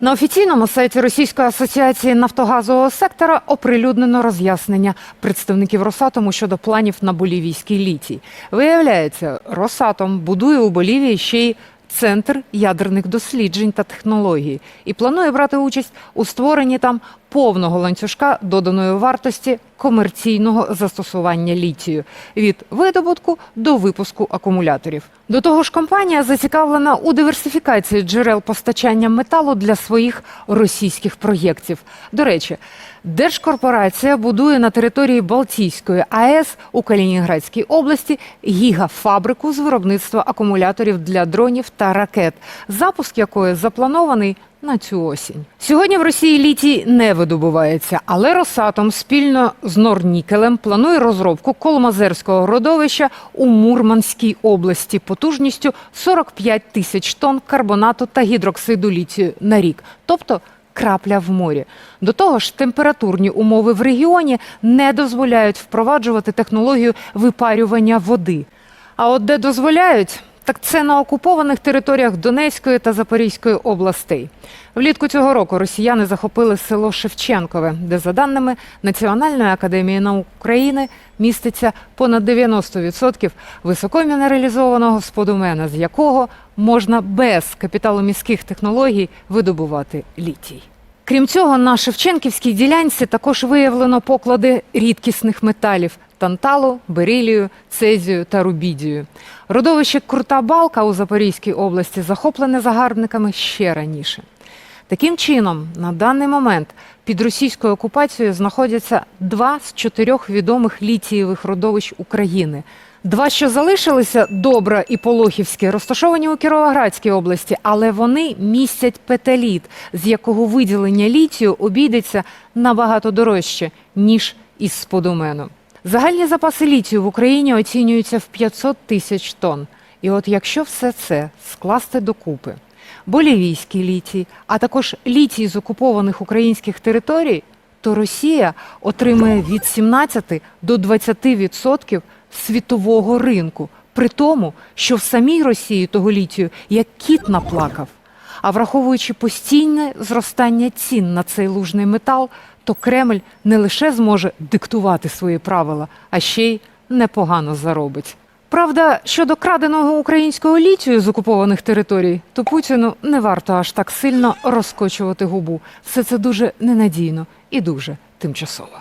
На офіційному сайті Російської асоціації нафтогазового сектора оприлюднено роз'яснення представників Росатому щодо планів на болівійській літій. Виявляється, Росатом будує у Болівії ще й центр ядерних досліджень та технологій і планує брати участь у створенні там повного ланцюжка доданої вартості комерційного застосування літію від видобутку до випуску акумуляторів. До того ж, компанія зацікавлена у диверсифікації джерел постачання металу для своїх російських проєктів. До речі, держкорпорація будує на території Балтійської АЕС у Калінінградській області гігафабрику з виробництва акумуляторів для дронів та ракет, запуск якої запланований на цю осінь. Сьогодні в Росії літій не видобувається, але Росатом спільно з Норнікелем планує розробку Коломазерського родовища у Мурманській області потужністю 45 тисяч тонн карбонату та гідроксиду літію на рік, тобто крапля в морі. До того ж, температурні умови в регіоні не дозволяють впроваджувати технологію випарювання води. А от де дозволяють, так це на окупованих територіях Донецької та Запорізької областей. Влітку цього року росіяни захопили село Шевченкове, де, за даними Національної академії наук України, міститься понад 90% високомінералізованого сподумена, з якого можна без капіталоміських технологій видобувати літій. Крім цього, на Шевченківській ділянці також виявлено поклади рідкісних металів танталу, берилію, цезію та рубідію. Родовище Крута Балка у Запорізькій області захоплене загарбниками ще раніше. Таким чином, на даний момент під російською окупацією знаходяться два з чотирьох відомих літієвих родовищ України. Два, що залишилися Добра і Полохівське, розташовані у Кіровоградській області, але вони містять петаліт, з якого виділення літію обійдеться набагато дорожче, ніж із сподумену. Загальні запаси літію в Україні оцінюються в 500 тисяч тонн. І от якщо все це скласти докупи, болівійський літій, а також літій з окупованих українських територій, то Росія отримає від 17 до 20% світового ринку, при тому, що в самій Росії того літію як кіт наплакав. А враховуючи постійне зростання цін на цей лужний метал, то Кремль не лише зможе диктувати свої правила, а ще й непогано заробить. Правда, щодо краденого українського літію з окупованих територій, то Путіну не варто аж так сильно розкочувати губу. Все це дуже ненадійно і дуже тимчасово.